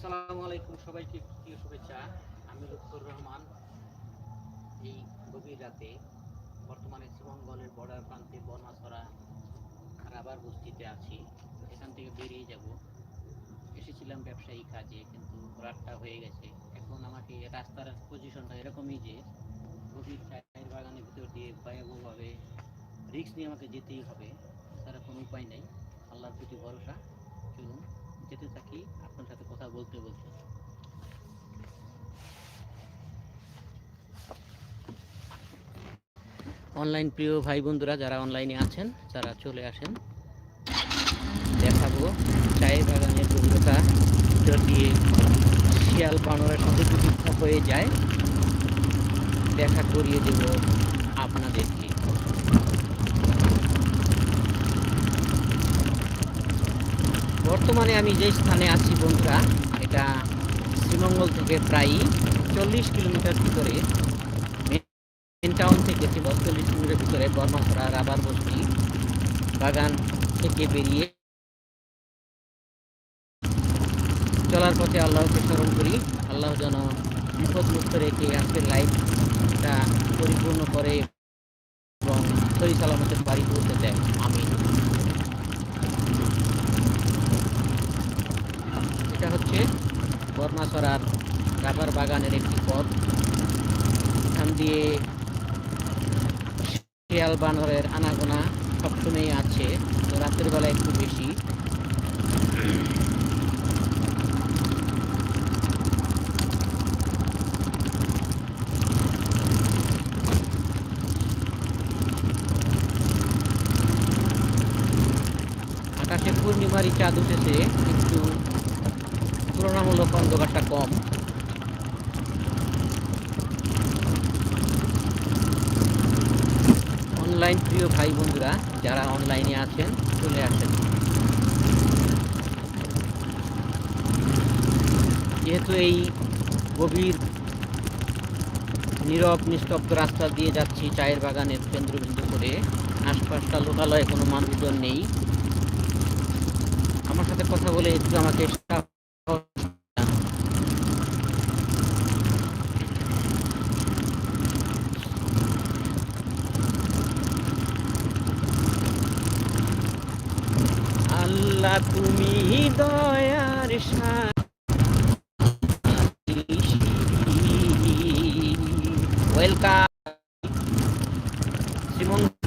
আসসালামু আলাইকুম সবাইকে প্রিয় শুভেচ্ছা। আমি লুৎফর রহমান। এই গভীর রাতে বর্তমানে শ্রীমঙ্গলের বর্ডার প্রান্তে বর্মাছড়া রাবার বস্তিতে আছি। এখান থেকে বেরিয়ে যাব। এসেছিলাম ব্যবসায়ী কাজে, কিন্তু রাতটা হয়ে গেছে। এখন আমাকে রাস্তার পজিশনটা এরকমই যে গভীর চায়ের বাগানের ভিতর দিয়ে ভয়াবহভাবে রিক্স নিয়ে আমাকে যেতেই হবে। তারা কোনো উপায় নেই। আল্লাহর প্রতি ভরসা। চলুন। যেতে থাকি, আপনার সাথে কথা বলতে বলতে। অনলাইন প্রিয় ভাই বন্ধুরা, যারা অনলাইনে আছেন তারা চলে আসেন, দেখাবো চায়ের বাগানের গভীরতা। দিয়ে শিয়াল বানরের সঙ্গে যদি হয়ে যায়, দেখা করিয়ে দেব আপনাদেরকে। বর্তমানে আমি যে স্থানে আছি বন্ধুরা, এটা শ্রীমঙ্গল থেকে প্রায় চল্লিশ কিলোমিটার ভিতরে মেন টাউন থেকে চল্লিশ কিলোমিটার ভিতরে বর্মাছড়া রাবার বস্তি, বাগান থেকে বেরিয়ে চলার পথে আল্লাহকে স্মরণ করি। আল্লাহ যেন বিপদ মুক্ত রেখে আজকের লাইফটা পরিপূর্ণ করে এবং সহি সালামতের বাড়ি পৌঁছে দেয়। আমি এটা হচ্ছে বর্মাছড়ার রাবার বাগানের একটি পথ। এখান দিয়ে শিয়াল বানরের আনাগোনা সবসময় আছে তো রাতের বেলা একটু বেশি। আকাশে পূর্ণিমারি চাঁদ উঠেছে, কিন্তু তুলনামূলক অন্ধকারটা কম অনলাইন প্রিয় ভাই বন্ধুরা, যারা অনলাইনে আছেন, চলে আসেন যেহেতু এই গভীর, নীরব, নিস্তব্ধ রাস্তা দিয়ে যাচ্ছি চায়ের বাগানের কেন্দ্রবিন্দু করে, আশপাশটা লোকালয়ে কোনো মানুষজন নেই আমার সাথে কথা বলে একটু আমাকে। আল্লাহ তুমি দয়ার ওয়েলকাম শ্রীমঙ্গল।